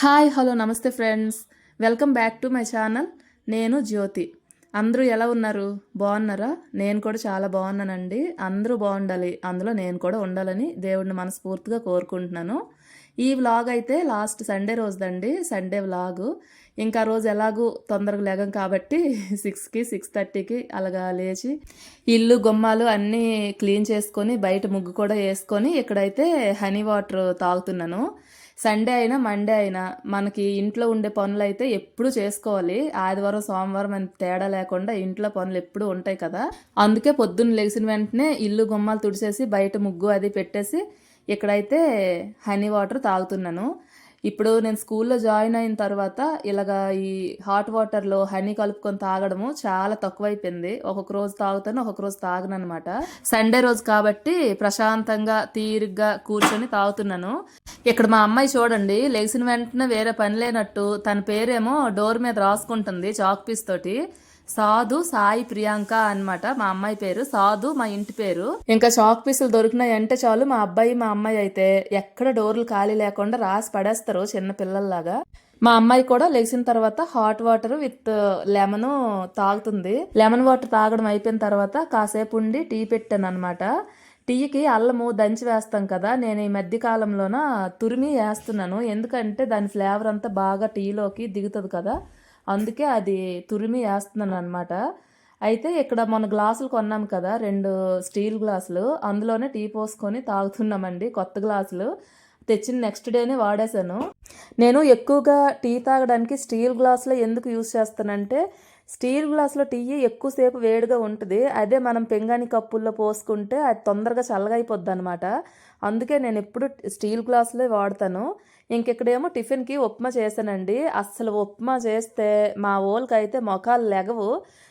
Hi hello నమస్తే friends. Welcome back to my channel. నేను జ్యోతి. అందరూ ఎలా ఉన్నారు? బాగున్నారా? నేను కూడా చాలా బాగున్నానండి. అందరూ బాగుండాలి. అందులో నేను కూడా ఉండాలని దేవుడిని మనస్ఫూర్తిగా కోరుకుంటున్నాను. ఈ వ్లాగ్ అయితే లాస్ట్ సండే రోజుదండి. సండే వ్లాగు ఇంకా రోజు ఎలాగూ తొందరగా లేగం కాబట్టి సిక్స్కి సిక్స్ థర్టీకి అలాగా లేచి ఇల్లు గుమ్మాలు అన్నీ క్లీన్ చేసుకొని బయట ముగ్గు కూడా వేసుకొని ఇక్కడైతే హనీ వాటర్ తాగుతున్నాను. సండే అయినా మండే అయినా మనకి ఇంట్లో ఉండే పనులు అయితే ఎప్పుడు చేసుకోవాలి. ఆదివారం సోమవారం అని తేడా లేకుండా ఇంట్లో పనులు ఎప్పుడు ఉంటాయి కదా. అందుకే పొద్దున్న లేచిన వెంటనే ఇల్లు గుమ్మాలు తుడిసేసి బయట ముగ్గు అది పెట్టేసి ఇక్కడైతే హనీ వాటర్ తాగుతున్నాను. ఇప్పుడు నేను స్కూల్లో జాయిన్ అయిన తర్వాత ఇలాగా ఈ హాట్ వాటర్లో హనీ కలుపుకొని తాగడము చాలా తక్కువైపోయింది. ఒక్కొక్క రోజు తాగుతాను ఒక్కొక్క రోజు తాగను అనమాట సండే రోజు కాబట్టి ప్రశాంతంగా తీరుగ్గా కూర్చొని తాగుతున్నాను. ఇక్కడ మా అమ్మాయి చూడండి లేచిన వెంటనే వేరే పని లేనట్టు తన పేరేమో డోర్ మీద రాసుకుంటుంది చాక్ పీస్ తోటి. సాధు సాయి ప్రియాంక అన్నమాట మా అమ్మాయి పేరు. సాధు మా ఇంటి పేరు. ఇంకా చాక్ పీసులు దొరికినాయి అంటే చాలు మా అబ్బాయి మా అమ్మాయి అయితే ఎక్కడ డోర్లు ఖాళీ లేకుండా రాసి పడేస్తారు చిన్న పిల్లల్లాగా. మా అమ్మాయి కూడా లేచిన తర్వాత హాట్ వాటర్ విత్ లెమన్ తాగుతుంది. లెమన్ వాటర్ తాగడం అయిపోయిన తర్వాత కాసేపు ఉండి టీ పెట్టాను అనమాట టీకి అల్లము దంచి వేస్తాం కదా. నేను ఈ మధ్య కాలంలోన తురిమి వేస్తున్నాను. ఎందుకంటే దాని ఫ్లేవర్ అంతా బాగా టీలోకి దిగుతుంది కదా. అందుకే అది తురిమి వేస్తున్నాను అనమాట అయితే ఇక్కడ మన గ్లాసులు కొన్నాం కదా రెండు స్టీల్ గ్లాసులు. అందులోనే టీ పోసుకొని తాగుతున్నామండి కొత్త గ్లాసులు. తెచ్చిన నెక్స్ట్ డేనే వాడేశాను. నేను ఎక్కువగా టీ తాగడానికి స్టీల్ గ్లాసులో ఎందుకు యూస్ చేస్తానంటే స్టీల్ గ్లాసులో టీ ఎక్కువసేపు వేడిగా ఉంటుంది. అదే మనం పెంగాని కప్పుల్లో పోసుకుంటే అది తొందరగా చల్లగైపోద్ది అనమాట అందుకే నేను ఎప్పుడు స్టీల్ గ్లాసులే వాడతాను. ఇంకెక్కడేమో టిఫిన్కి ఉప్మా చేశానండి. అస్సలు ఉప్మా చేస్తే మా ఓళ్ళకి అయితే మొఖాలు లెగవు.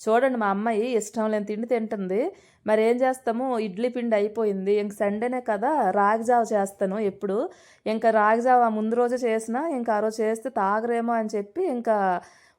చూడండి మా అమ్మాయి ఇష్టం లేని తిండి తింటుంది. మరి ఏం చేస్తాము? ఇడ్లీ పిండి అయిపోయింది. ఇంక సండేనే కదా రాగిజావ చేస్తాను ఎప్పుడు. ఇంకా రాగిజావ ముందు రోజే చేసినా ఇంకా ఆ రోజు చేస్తే తాగరేమో అని చెప్పి ఇంకా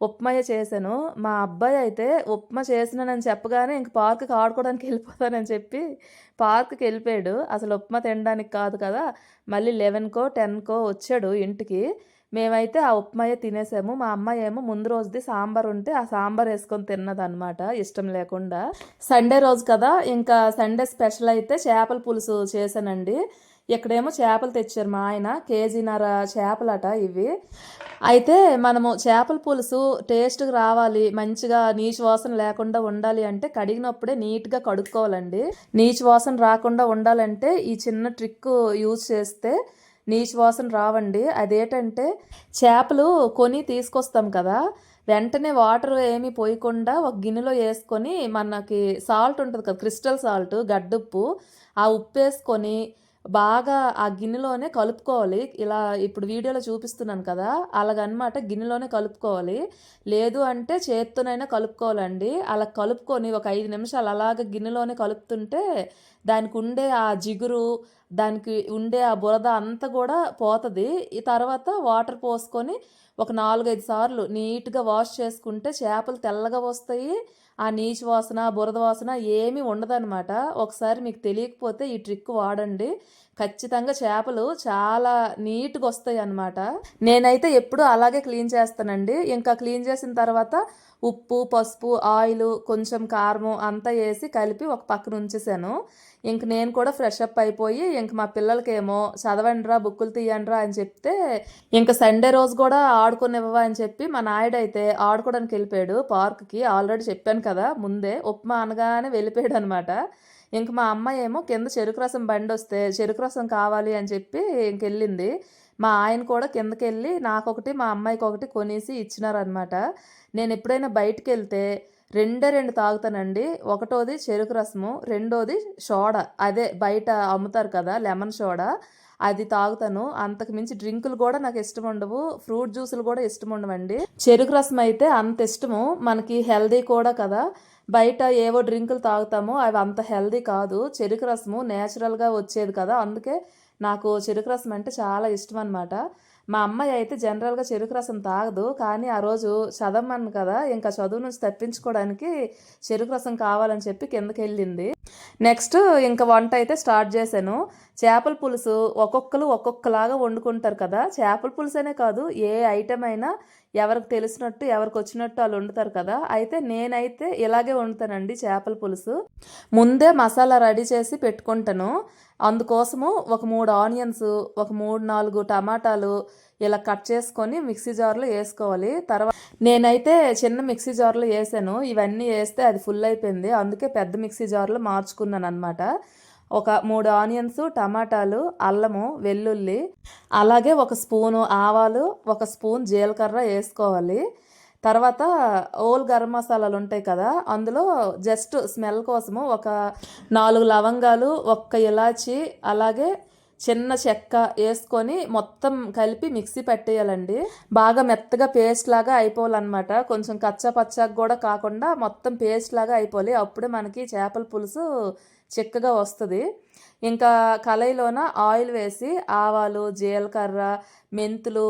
ఉప్మాయే చేశాను. మా అబ్బాయి అయితే ఉప్మా చేసినానని చెప్పగానే ఇంక పార్క్కి ఆడుకోవడానికి వెళ్ళిపోతానని చెప్పి పార్క్కి వెళ్ళిపోయాడు. అసలు ఉప్మా తినడానికి కాదు కదా. మళ్ళీ లెవెన్కో టెన్కో వచ్చాడు ఇంటికి. మేమైతే ఆ ఉప్మాయే తినేసాము. మా అమ్మాయి ఏమో ముందు రోజుది సాంబార్ ఉంటే ఆ సాంబార్ వేసుకొని తిన్నదనమాట ఇష్టం లేకుండా. సండే రోజు కదా. ఇంకా సండే స్పెషల్ అయితే చేపల పులుసు చేశానండి. ఇక్కడేమో చేపలు తెచ్చారు మా ఆయన కేజీన్నర చేపలట ఇవి. అయితే మనము చేపల పులుసు టేస్ట్గా రావాలి మంచిగా నీచు వాసన లేకుండా ఉండాలి అంటే కడిగినప్పుడే నీట్గా కడుక్కోవాలండి. నీచు వాసన రాకుండా ఉండాలంటే ఈ చిన్న ట్రిక్ యూజ్ చేస్తే నీచు వాసన రావండి. అదేంటంటే చేపలు కొని తీసుకొస్తాం కదా వెంటనే వాటర్ ఏమీ పోయకుండా ఒక గిన్నెలో వేసుకొని మనకి సాల్ట్ ఉంటుంది కదా క్రిస్టల్ సాల్ట్ గడ్డుప్పు ఆ ఉప్పు వేసుకొని బాగా ఆ గిన్నెలోనే కలుపుకోవాలి. ఇలా ఇప్పుడు వీడియోలో చూపిస్తున్నాను కదా అలాగనమాట గిన్నెలోనే కలుపుకోవాలి. లేదు అంటే చేత్తోనైనా కలుపుకోవాలండి. అలా కలుపుకొని ఒక ఐదు నిమిషాలు అలాగ గిన్నెలోనే కలుపుతుంటే దానికి ఉండే ఆ జిగురు దానికి ఉండే ఆ బురద అంతా కూడా పోతుంది. ఈ తర్వాత వాటర్ పోసుకొని ఒక నాలుగైదు సార్లు నీట్గా వాష్ చేసుకుంటే చేపలు తెల్లగా వస్తాయి. ఆ నీచు వాసన బురద వాసన ఏమీ ఉండదన్నమాట. ఒకసారి మీకు తెలియకపోతే ఈ ట్రిక్ వాడండి. ఖచ్చితంగా చేపలు చాలా నీట్గా వస్తాయి అన్నమాట. నేనైతే ఎప్పుడు అలాగే క్లీన్ చేస్తానండి. ఇంకా క్లీన్ చేసిన తర్వాత ఉప్పు పసుపు ఆయిల్ కొంచెం కారము అంతా వేసి కలిపి ఒక పక్కన ఉంచేసాను. ఇంక నేను కూడా ఫ్రెష్ అప్ అయిపోయి ఇంక మా పిల్లలకేమో చదవండిరా బుక్కులు తీయండిరా అని చెప్తే ఇంక సండే రోజు కూడా ఆడుకునివ్వవా అని చెప్పి మా నాయుడైతే ఆడుకోవడానికి వెళ్ళిపోయాడు. పార్క్కి ఆల్రెడీ చెప్పాను కదా ముందే. ఉప్మా అనగానే వెళ్ళిపోయాడు అనమాట ఇంక మా అమ్మాయి ఏమో కింద చెరుకు రసం బండి వస్తే చెరుకు రసం కావాలి అని చెప్పి ఇంకెళ్ళింది. మా ఆయన కూడా కిందకి వెళ్ళి నాకొకటి మా అమ్మాయికి ఒకటి కొనేసి ఇచ్చినారనమాట. నేను ఎప్పుడైనా బయటికి వెళ్తే రెండే రెండు తాగుతానండి. ఒకటోది చెరుకు రసము రెండోది సోడా అదే బయట అమ్ముతారు కదా లెమన్ సోడా అది తాగుతాను. అంతకు మించి డ్రింకులు కూడా నాకు ఇష్టం ఉండవు. ఫ్రూట్ జ్యూసులు కూడా ఇష్టం ఉండవండి. చెరుకు రసం అయితే అంత ఇష్టము మనకి హెల్దీ కూడా కదా. బయట ఏవో డ్రింకులు తాగుతామో అవి అంత హెల్దీ కాదు. చెరుకు రసము నేచురల్గా వచ్చేది కదా. అందుకే నాకు చెరుకు రసం అంటే చాలా ఇష్టం అనమాట మా అమ్మాయి అయితే జనరల్గా చెరుకు రసం తాగదు. కానీ ఆ రోజు చదవమను కదా ఇంకా చదువు నుంచి తప్పించుకోవడానికి చెరుకు రసం కావాలని చెప్పి కిందకి వెళ్ళింది. నెక్స్ట్ ఇంకా వంట అయితే స్టార్ట్ చేశాను. చేపల పులుసు ఒక్కొక్కరు ఒక్కొక్కలాగా వండుకుంటారు కదా. చేపల పులుసు అనే కాదు ఏ ఐటెం అయినా ఎవరికి తెలిసినట్టు ఎవరికి వచ్చినట్టు వాళ్ళు వండుతారు కదా. అయితే నేనైతే ఇలాగే వండుతానండి చేపల పులుసు. ముందే మసాలా రెడీ చేసి పెట్టుకుంటాను. అందుకోసము ఒక మూడు ఆనియన్స్ ఒక మూడు నాలుగు టమాటాలు ఇలా కట్ చేసుకొని మిక్సీ జార్లో వేసుకోవాలి. తర్వాత నేనైతే చిన్న మిక్సీ జార్లో వేసాను. ఇవన్నీ వేస్తే అది ఫుల్ అయిపోయింది. అందుకే పెద్ద మిక్సీ జార్లో మార్చుకున్నాను అనమాట ఒక మూడు ఆనియన్స్ టమాటాలు అల్లము వెల్లుల్లి అలాగే ఒక స్పూను ఆవాలు ఒక స్పూన్ జీలకర్ర వేసుకోవాలి. తర్వాత ఓల్ గరం మసాలాలు ఉంటాయి కదా అందులో జస్ట్ స్మెల్ కోసము ఒక నాలుగు లవంగాలు ఒక్క ఇలాచి అలాగే చిన్న చెక్క వేసుకొని మొత్తం కలిపి మిక్సీ పెట్టేయాలండి. బాగా మెత్తగా పేస్ట్ లాగా అయిపోవాలన్నమాట. కొంచెం కచ్చా పచ్చాగా కూడా కాకుండా మొత్తం పేస్ట్ లాగా అయిపోవాలి. అప్పుడే మనకి చేపల పులుసు చిక్కగా వస్తుంది. ఇంకా కళాయిలోన ఆయిల్ వేసి ఆవాలు జీలకర్ర మెంతులు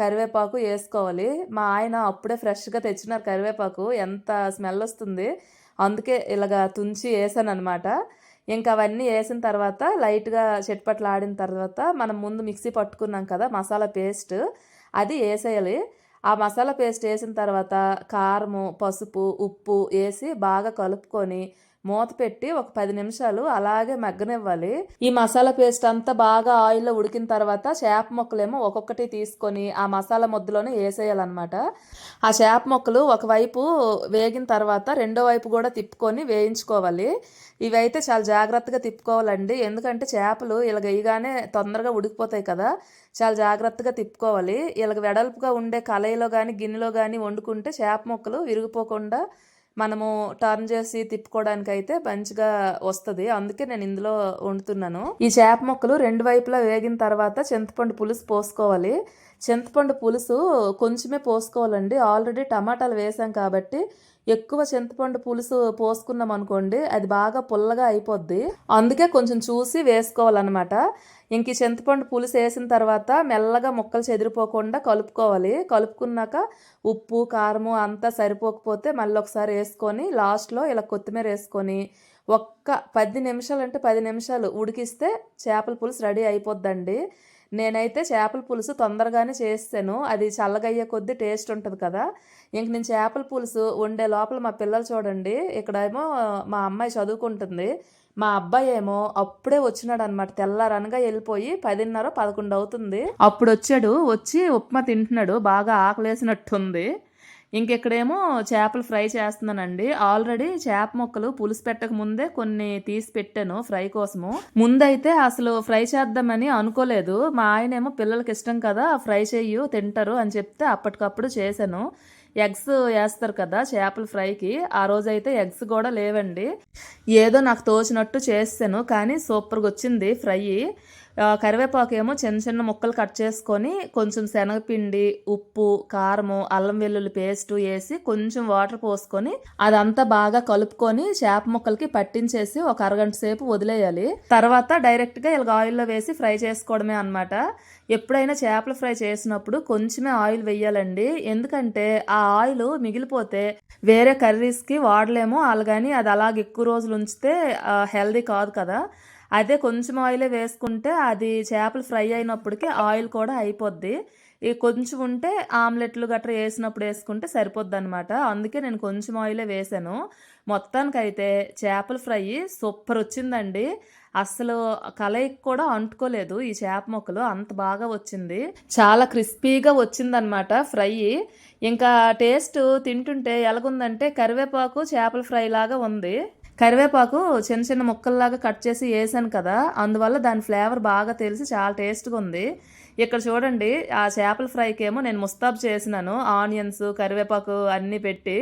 కరివేపాకు వేసుకోవాలి. మా ఆయన అప్పుడే ఫ్రెష్గా తెచ్చినారు కరివేపాకు. ఎంత స్మెల్ వస్తుంది. అందుకే ఇలాగ తుంచి వేసాను అనమాట ఇంకా అవన్నీ వేసిన తర్వాత లైట్గా చెట్పట్లు ఆడిన తర్వాత మనం ముందు మిక్సీ పట్టుకున్నాం కదా మసాలా పేస్ట్. అది వేసేయాలి. ఆ మసాలా పేస్ట్ వేసిన తర్వాత కారము పసుపు ఉప్పు వేసి బాగా కలుపుకొని మూత పెట్టి ఒక పది నిమిషాలు అలాగే మగ్గనివ్వాలి. ఈ మసాలా పేస్ట్ అంతా బాగా ఆయిల్లో ఉడికిన తర్వాత చేప ముక్కలేమో ఒక్కొక్కటి తీసుకొని ఆ మసాలా ముద్దలోనే వేసేయాలన్నమాట. ఆ చేప మొక్కలు ఒకవైపు వేగిన తర్వాత రెండో వైపు కూడా తిప్పుకొని వేయించుకోవాలి. ఇవైతే చాలా జాగ్రత్తగా తిప్పుకోవాలండి. ఎందుకంటే చేపలు ఇలా వేయగానే తొందరగా ఉడికిపోతాయి కదా. చాలా జాగ్రత్తగా తిప్పుకోవాలి. ఇలాగ వెడల్పుగా ఉండే కళాయిలో కానీ గిన్నెలో కానీ వండుకుంటే చేప ముక్కలు విరిగిపోకుండా మనము టర్న్ చేసి తిప్పుకోవడానికి అయితే మంచిగా వస్తుంది. అందుకే నేను ఇందులో వండుతున్నాను. ఈ చేప ముక్కలు రెండు వైపులా వేగిన తర్వాత చింతపండు పులుసు పోసుకోవాలి. చింతపండు పులుసు కొంచెమే పోసుకోవాలండి. ఆల్రెడీ టమాటాలు వేసాం కాబట్టి ఎక్కువ చింతపండు పులుసు పోసుకున్నాం అనుకోండి అది బాగా పుల్లగా అయిపోద్ది. అందుకే కొంచెం చూసి వేసుకోవాలన్నమాట. ఇంక చింతపండు పులుసు వేసిన తర్వాత మెల్లగా ముక్కలు చెదిరిపోకుండా కలుపుకోవాలి. కలుపుకున్నాక ఉప్పు కారము అంతా సరిపోకపోతే మళ్ళీ ఒకసారి వేసుకొని లాస్ట్లో ఇలా కొత్తిమీర వేసుకొని ఒక్క పది నిమిషాలు అంటే పది నిమిషాలు ఉడికిస్తే చేపల పులుసు రెడీ అయిపోద్దండి. నేనైతే చేపల పులుసు తొందరగానే చేస్తాను అది చల్లగయ్యే కొద్దీ టేస్ట్ ఉంటుంది కదా. ఇంక నేను చేపల పులుసు వండే లోపల మా పిల్లలు చూడండి ఇక్కడేమో మా అమ్మాయి చదువుకుంటుంది. మా అబ్బాయి ఏమో అప్పుడే వచ్చినాడు అనమాట తెల్లారనగా వెళ్ళిపోయి పదిన్నర పదకొండు అవుతుంది. అప్పుడు వచ్చాడు వచ్చి ఉప్మా తింటున్నాడు బాగా ఆకలేసినట్టుంది. ఇంకెక్కడేమో చేపలు ఫ్రై చేస్తున్నానండి. ఆల్రెడీ చేప ముక్కలు పులుసు పెట్టక ముందే కొన్ని తీసి పెట్టాను ఫ్రై కోసము. ముందైతే అసలు ఫ్రై చేద్దామని అనుకోలేదు. మా ఆయనేమో పిల్లలకి ఇష్టం కదా ఫ్రై చెయ్యు తింటారు అని చెప్తే అప్పటికప్పుడు చేశాను. ఎగ్స్ వేస్తారు కదా చేపల ఫ్రైకి. ఆ రోజు అయితే ఎగ్స్ కూడా లేవండి. ఏదో నాకు తోచినట్టు చేస్తాను కానీ సూపర్గా వచ్చింది ఫ్రై. కరివేపాకు ఏమో చిన్న చిన్న ముక్కలు కట్ చేసుకొని కొంచెం శనగపిండి ఉప్పు కారము అల్లం వెల్లుల్లి పేస్ట్ వేసి కొంచెం వాటర్ పోసుకొని అదంతా బాగా కలుపుకొని చేప ముక్కలకి పట్టించేసి ఒక అరగంట సేపు వదిలేయాలి. తర్వాత డైరెక్ట్గా ఇలా ఆయిల్లో వేసి ఫ్రై చేసుకోవడమే అనమాట ఎప్పుడైనా చేపల ఫ్రై చేసినప్పుడు కొంచెమే ఆయిల్ వేయాలండి. ఎందుకంటే ఆ ఆయిల్ మిగిలిపోతే వేరే కర్రీస్కి వాడలేము. అలాగని అది అలాగ ఎక్కువ రోజులు ఉంచితే హెల్దీ కాదు కదా. అదే కొంచెం ఆయిలే వేసుకుంటే అది చేపలు ఫ్రై అయినప్పటికీ ఆయిల్ కూడా అయిపోద్ది. ఈ కొంచెం ఉంటే ఆమ్లెట్లు గట్రా వేసినప్పుడు వేసుకుంటే సరిపోద్ది అనమాట అందుకే నేను కొంచెం ఆయిలే వేసాను. మొత్తానికైతే చేపల ఫ్రై సూపర్ వచ్చిందండి. అసలు కలయికి కూడా అంటుకోలేదు ఈ చేప మొక్కలు. అంత బాగా వచ్చింది. చాలా క్రిస్పీగా వచ్చిందనమాట ఫ్రై. ఇంకా టేస్ట్ తింటుంటే ఎలాగుందంటే కరివేపాకు చేపల ఫ్రై లాగా ఉంది. కరివేపాకు చిన్న చిన్న ముక్కల్లాగా కట్ చేసి వేసాను కదా అందువల్ల దాని ఫ్లేవర్ బాగా తెలిసి చాలా టేస్ట్గా ఉంది. ఇక్కడ చూడండి ఆ చేపల ఫ్రైకి ఏమో నేను ముస్తాబ్ చేసినాను ఆనియన్స్ కరివేపాకు అన్నీ పెట్టి.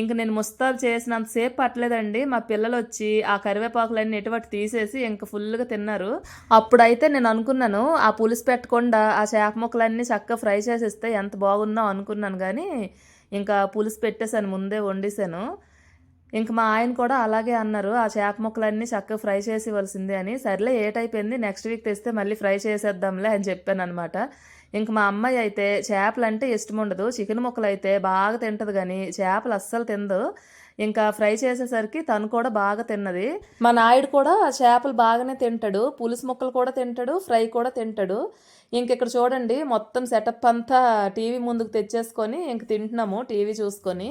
ఇంక నేను ముస్తాబ్ చేసినంతసేపు పట్టలేదండి మా పిల్లలు వచ్చి ఆ కరివేపాకులన్నీ ఎటువంటి తీసేసి ఇంక ఫుల్గా తిన్నారు. అప్పుడైతే నేను అనుకున్నాను ఆ పులుసు పెట్టకుండా ఆ చేప ముక్కలన్నీ చక్కగా ఫ్రై చేసేస్తే ఎంత బాగుందో అనుకున్నాను కానీ ఇంకా పులుసు పెట్టేశాను ముందే వండేసాను. ఇంక మా ఆయన కూడా అలాగే అన్నారు ఆ చేప ముక్కలన్నీ చక్కగా ఫ్రై చేసి ఇవ్వాల్సిందే అని. సర్లే ఏట్ అయిపోయింది నెక్స్ట్ వీక్ తెస్తే మళ్ళీ ఫ్రై చేసేద్దాంలే అని చెప్పాను అనమాట ఇంక మా అమ్మాయి అయితే చేపలు అంటే ఇష్టం ఉండదు చికెన్ ముక్కలు అయితే బాగా తింటది కానీ చేపలు అస్సలు తిందు. ఇంకా ఫ్రై చేసేసరికి తను కూడా బాగా తిన్నది. మా నాయుడు కూడా చేపలు బాగానే తింటాడు. పులుసు ముక్కలు కూడా తింటాడు. ఫ్రై కూడా తింటాడు. ఇంక ఇక్కడ చూడండి మొత్తం సెటప్ అంతా టీవీ ముందుకు తెచ్చేసుకొని ఇంక తింటున్నాము టీవీ చూసుకొని.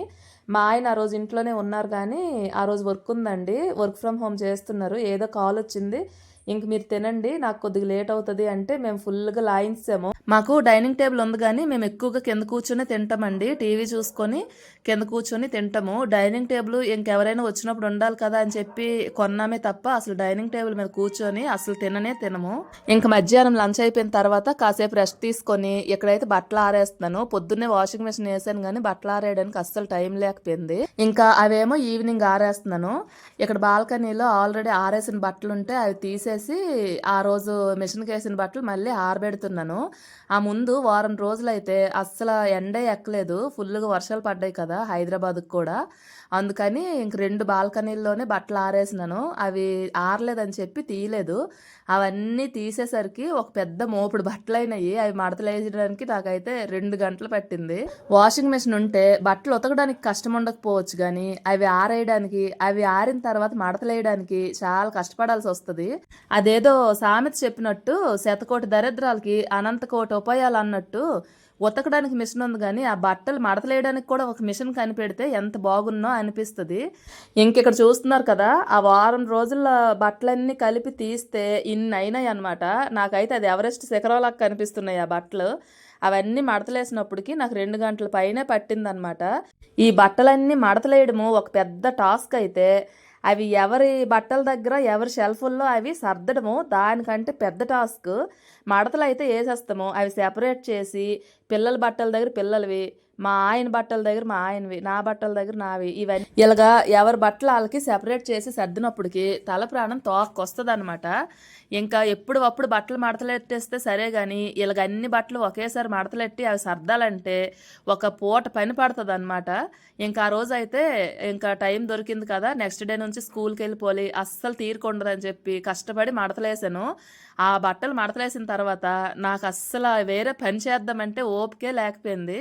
మా ఆయన ఆ రోజు ఇంట్లోనే ఉన్నారు కానీ ఆ రోజు వర్క్ ఉందండి. వర్క్ ఫ్రమ్ హోమ్ చేస్తున్నారు. ఏదో కాల్ వచ్చింది. ఇంక మీరు తినండి. నాకు కొద్దిగా లేట్ అవుతుంది అంటే మేము ఫుల్గా లాయించాము మాకు డైనింగ్ టేబుల్ ఉంది కానీ మేము ఎక్కువగా కింద కూర్చొని తింటామండి. టీవీ చూసుకొని కింద కూర్చొని తింటాము. డైనింగ్ టేబుల్ ఇంకెవరైనా వచ్చినప్పుడు ఉండాలి కదా అని చెప్పి కొన్నామే తప్ప అసలు డైనింగ్ టేబుల్ మీద కూర్చొని అసలు తిననే తినము. ఇంక మధ్యాహ్నం లంచ్ అయిపోయిన తర్వాత కాసేపు రెస్ట్ తీసుకొని ఇక్కడైతే బట్టలు ఆరేస్తున్నాను. పొద్దున్నే వాషింగ్ మెషిన్ వేసాను కానీ బట్టలు ఆరేయడానికి అస్సలు టైం లేకపోయింది. ఇంకా అవేమో ఈవినింగ్ ఆరేస్తున్నాను. ఇక్కడ బాల్కనీలో ఆల్రెడీ ఆరేసిన బట్టలు ఉంటే అవి తీసేసి ఆ రోజు మిషన్కి వేసిన బట్టలు మళ్ళీ ఆరబెడుతున్నాను. ఆ ముందు వారం రోజులైతే అస్సలు ఎండే ఎక్కలేదు. ఫుల్గా వర్షాలు పడ్డాయి కదా హైదరాబాద్కి కూడా. అందుకని ఇంక రెండు బాల్కనీల్లోనే బట్టలు ఆరేసినాను. అవి ఆరలేదని చెప్పి తీయలేదు. అవన్నీ తీసేసరికి ఒక పెద్ద మోపుడు బట్టలు అయినాయి అవి మడతలేయడానికి నాకైతే రెండు గంటలు పట్టింది. వాషింగ్ మెషిన్ ఉంటే బట్టలు ఉతకడానికి కష్టం ఉండకపోవచ్చు కానీ అవి ఆరేయడానికి అవి ఆరిన తర్వాత మడతలేయడానికి చాలా కష్టపడాల్సి వస్తుంది. అదేదో సామెత చెప్పినట్టు శతకోటి దరిద్రాలకి అనంతకోటి కోటి ఉపాయాలు అన్నట్టు ఉతకడానికి మిషన్ ఉంది కానీ ఆ బట్టలు మడతలేయడానికి కూడా ఒక మిషన్ కనిపెడితే ఎంత బాగున్నో అనిపిస్తుంది. ఇంకిక్కడ చూస్తున్నారు కదా ఆ వారం రోజుల బట్టలన్నీ కలిపి తీస్తే ఇన్ని అయినాయి అనమాట నాకైతే అది ఎవరెస్ట్ శిఖరంలాగా కనిపిస్తున్నాయి ఆ బట్టలు. అవన్నీ మడతలేసినప్పటికీ నాకు రెండు గంటల పైనే పట్టిందనమాట ఈ బట్టలన్నీ మడతలేయడము ఒక పెద్ద టాస్క్ అయితే అవి ఎవరి బట్టల దగ్గర ఎవరి షెల్ఫుల్లో అవి సర్దడము దానికంటే పెద్ద టాస్క్ మడతలు అయితే వేసేస్తాము. అవి సెపరేట్ చేసి పిల్లల బట్టల దగ్గర పిల్లలవి మా ఆయన బట్టల దగ్గర మా ఆయనవి నా బట్టల దగ్గర నావి ఇవన్నీ ఇలాగా ఎవరి బట్టలు వాళ్ళకి సెపరేట్ చేసి సర్దినప్పటికి తల ప్రాణం తోకొస్తుంది అనమాట ఇంకా ఎప్పుడు అప్పుడు బట్టలు మడతలెట్టేస్తే సరే కానీ ఇలాగ అన్ని బట్టలు ఒకేసారి మడతలెట్టి అవి సర్దాలంటే ఒక పూట పని పడుతుంది అనమాట ఇంకా ఆ రోజు అయితే ఇంకా టైం దొరికింది కదా నెక్స్ట్ డే నుంచి స్కూల్కి వెళ్ళిపోయి అస్సలు తీరుకుండదని చెప్పి కష్టపడి మడతలేసాను. ఆ బట్టలు మడతలేసిన తర్వాత నాకు అస్సలు వేరే పని చేద్దామంటే ఓపికే లేకపోయింది.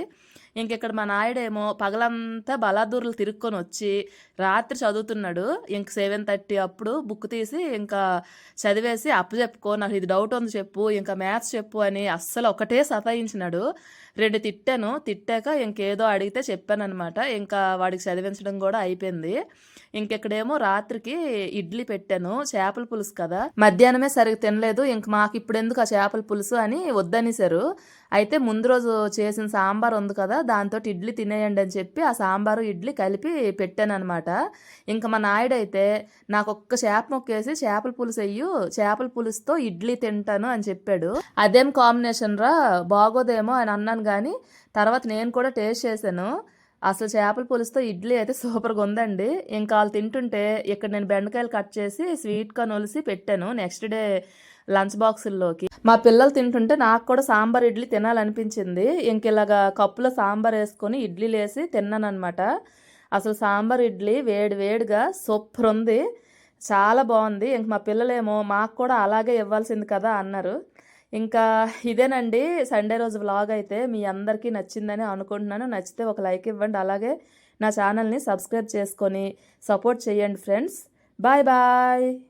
ఇంకెక్కడ మా నాయుడేమో పగలంతా బలాదూర్లు తిరుక్కొని వచ్చి రాత్రి చదువుతున్నాడు. ఇంక సెవెన్ థర్టీ అప్పుడు బుక్ తీసి ఇంకా చదివేసి అప్పు చెప్పుకో నాకు ఇది డౌట్ ఉంది చెప్పు ఇంకా మ్యాథ్స్ చెప్పు అని అస్సలు ఒకటే సతాయించినాడు. రెండు తిట్టాను. తిట్టాక ఇంకేదో అడిగితే చెప్పానమాట ఇంకా వాడికి చదివించడం కూడా అయిపోయింది. ఇంకెక్కడేమో రాత్రికి ఇడ్లీ పెట్టాను. చేపల పులుసు కదా. మధ్యాహ్నమే సరిగ్గా తినలేదు. ఇంక మాకు ఇప్పుడు ఎందుకు ఆ చేపల పులుసు అని వద్దనేసారు అయితే ముందు రోజు చేసిన సాంబార్ ఉంది కదా దాంతో ఇడ్లీ తినేయండి అని చెప్పి ఆ సాంబారు ఇడ్లీ కలిపి పెట్టాను అనమాట ఇంకా మా నాయుడైతే నాకు ఒక్క చేప మొక్కేసి చేపల పులుసు అయ్యు చేపల పులుసుతో ఇడ్లీ తింటాను అని చెప్పాడు. అదేం కాంబినేషన్ రా బాగోదేమో అని అన్నాను కానీ తర్వాత నేను కూడా టేస్ట్ చేశాను. అసలు చేపల పులుసుతో ఇడ్లీ అయితే సూపర్గా ఉందండి. ఇంకా వాళ్ళు తింటుంటే ఇక్కడ నేను బెండకాయలు కట్ చేసి స్వీట్గా నొలిసి పెట్టాను. నెక్స్ట్ డే లంచ్ బాక్సుల్లోకి. మా పిల్లలు తింటుంటే నాకు కూడా సాంబార్ ఇడ్లీ తినాలనిపించింది. ఇంక ఇలాగా కప్పులో సాంబార్ వేసుకొని ఇడ్లీలు వేసి తిన్నానమాట అసలు సాంబార్ ఇడ్లీ వేడి వేడిగా సూపర్ ఉంది. చాలా బాగుంది. ఇంక మా పిల్లలేమో మాకు కూడా అలాగే ఇవ్వాల్సింది కదా అన్నారు. ఇంకా ఇదేనండి సండే రోజు వ్లాగ్ అయితే మీ అందరికీ నచ్చిందని అనుకుంటున్నాను. నచ్చితే ఒక లైక్ ఇవ్వండి. అలాగే నా ఛానల్ని సబ్స్క్రైబ్ చేసుకొని సపోర్ట్ చేయండి ఫ్రెండ్స్. Bye bye.